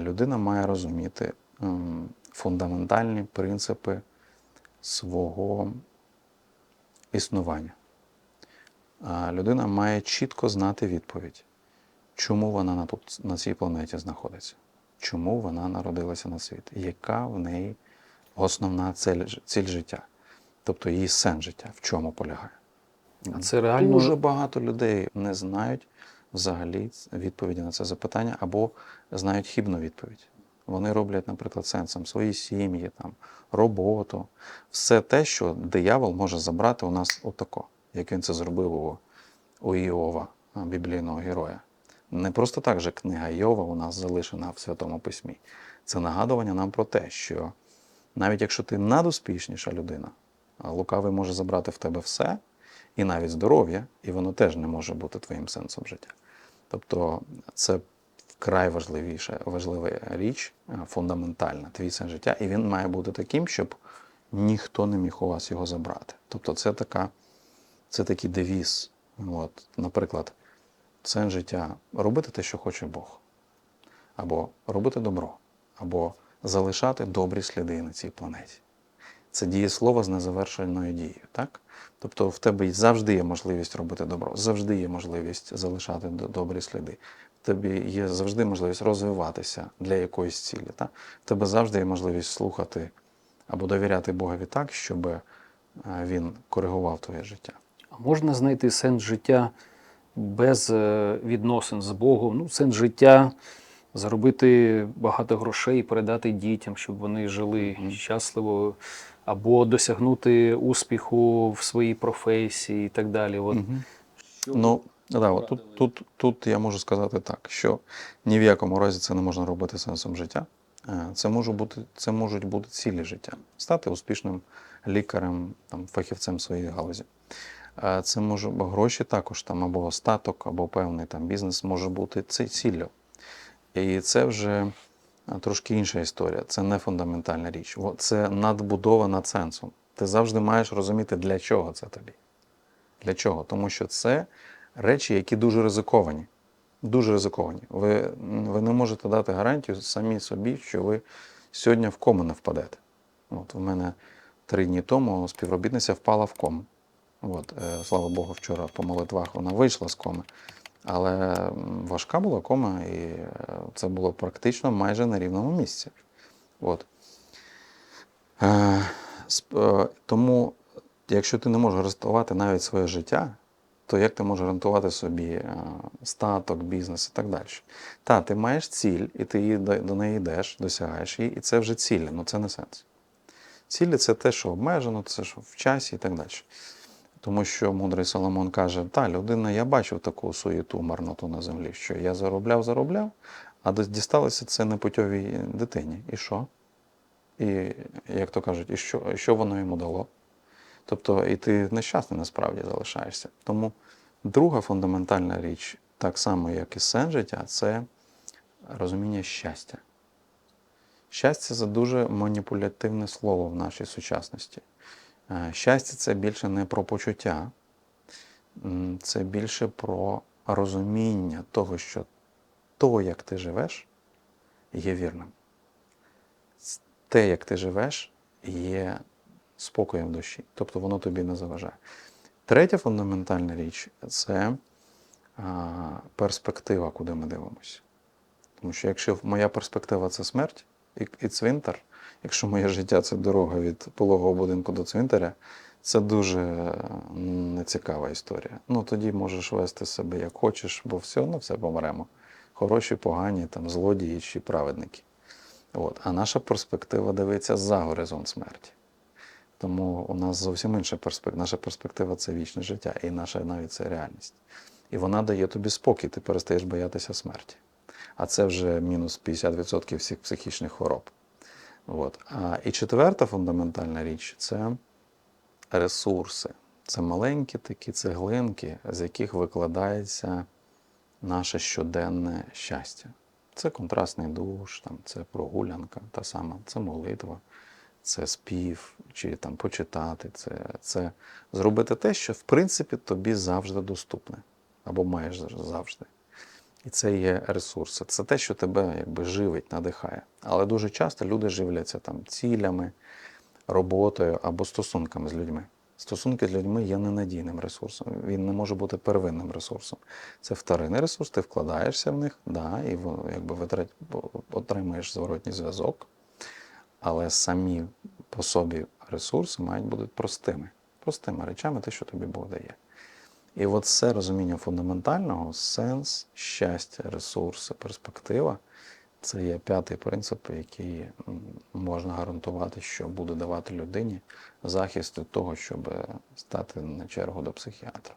Людина має розуміти ем, фундаментальні принципи свого існування. Людина має чітко знати відповідь, чому вона на, тут, на цій планеті знаходиться, чому вона народилася на світ, яка в неї основна цель, ж- ціль життя, тобто її сенс життя, в чому полягає. А це реально Дуже багато людей не знають взагалі відповіді на це запитання або знають хібну відповідь. Вони роблять, наприклад, сенсом свої сім'ї, там, роботу, все те, що диявол може забрати у нас отако, як він це зробив у, у Іова, біблійного героя. Не просто так же книга Йова у нас залишена в Святому Письмі. Це нагадування нам про те, що навіть якщо ти надуспішніша людина, лукавий може забрати в тебе все, і навіть здоров'я, і воно теж не може бути твоїм сенсом життя. Тобто це вкрай важливіша, важлива річ, е, фундаментальна, твій сенс життя, і він має бути таким, щоб ніхто не міг у вас його забрати. Тобто це така, це такий девіз. От, наприклад, сенс життя робити те, що хоче Бог, або робити добро, або залишати добрі сліди на цій планеті. Це дієслово з незавершеною дією, так? Тобто в тебе завжди є можливість робити добро, завжди є можливість залишати добрі сліди. В тебе є завжди можливість розвиватися для якоїсь цілі. Так? В тебе завжди є можливість слухати або довіряти Богові так, щоб е, він коригував твоє життя. А можна знайти сенс життя без е, відносин з Богом. Ну, сенс життя заробити багато грошей передати дітям, щоб вони жили Мгм. щасливо, або досягнути успіху в своїй професії і так далі. От, що Ну, да, от тут, тут, тут я можу сказати так, що ні в якому разі це не можна робити сенсом життя. Е, Це, може бути, це можуть бути цілі життя. Стати успішним лікарем, там, фахівцем своєї галузі. Е, Це може гроші також, там, або статок, або певний там, бізнес може бути ціллю. І це вже трошки інша історія. Це не фундаментальна річ. Це надбудова над сенсом. Ти завжди маєш розуміти, для чого це тобі. Для чого? Тому що це речі, які дуже ризиковані. Дуже ризиковані. Ви, ви не можете дати гарантію самі собі, що ви сьогодні в кому не впадете. От, у мене три дні тому співробітниця впала в кому. От, е, слава Богу, вчора по молитвах вона вийшла з коми. Але важка була кома, і е, це було практично майже на рівному місці. От. Е, е, тому, якщо ти не можеш гарантувати навіть своє життя, то як ти можеш гарантувати собі статок, бізнес і так далі? Та, ти маєш ціль, і ти її, до неї йдеш, досягаєш її, і це вже ціль, але це не сенс. Цілі це те, що обмежено, це що в часі і так далі. Тому що мудрий Соломон каже: та, людина, я бачив таку суєту, марноту на землі, що я заробляв, заробляв, а дісталося це непутьовій дитині. І що? І, як то кажуть, і що, що воно йому дало? Тобто, і ти нещасний насправді залишаєшся. Тому друга фундаментальна річ, так само, як і сенс життя, це розуміння щастя. Щастя це дуже маніпулятивне слово в нашій сучасності. Е, Щастя це більше не про почуття, це більше про розуміння того, що то, як ти живеш, є вірним. Те, як ти живеш, є спокоєм душі, тобто воно тобі не заважає. Третя фундаментальна річ це перспектива, куди ми дивимося. Тому що якщо моя перспектива це смерть і цвинтар, якщо моє життя це дорога від пологового будинку до цвинтаря, це дуже м, нецікава історія. Ну тоді можеш вести себе як хочеш, бо все одно все помремо. Хороші, погані, там, злодії чи праведники. От. А наша перспектива дивиться за горизонт смерті. Тому у нас зовсім інша перспектива. Наша перспектива це вічне життя, і наша навіть це реальність. І вона дає тобі спокій, ти перестаєш боятися смерті. А це вже мінус 50% всіх психічних хвороб. От. А, і четверта фундаментальна річ це ресурси. Це маленькі такі цеглинки, з яких викладається наше щоденне щастя. Це контрастний душ, там, це прогулянка, та сама, це молитва, це спів, чи там почитати, це, це зробити те, що в принципі тобі завжди доступне, або майже завжди. І це є ресурси. Це те, що тебе якби живить, надихає. Але дуже часто люди живляться там цілями, роботою або стосунками з людьми. Стосунки з людьми є ненадійним ресурсом. Він не може бути первинним ресурсом. Це вторинний ресурс, ти вкладаєшся в них, да, і якби витрат, отримаєш зворотній зв'язок. Але самі по собі ресурси мають бути простими, простими речами, те, що тобі Бог дає. І от це розуміння фундаментального, сенс, щастя, ресурси, перспектива це є п'ятий принцип, який можна гарантувати, що буде давати людині захист від того, щоб стати на чергу до психіатра.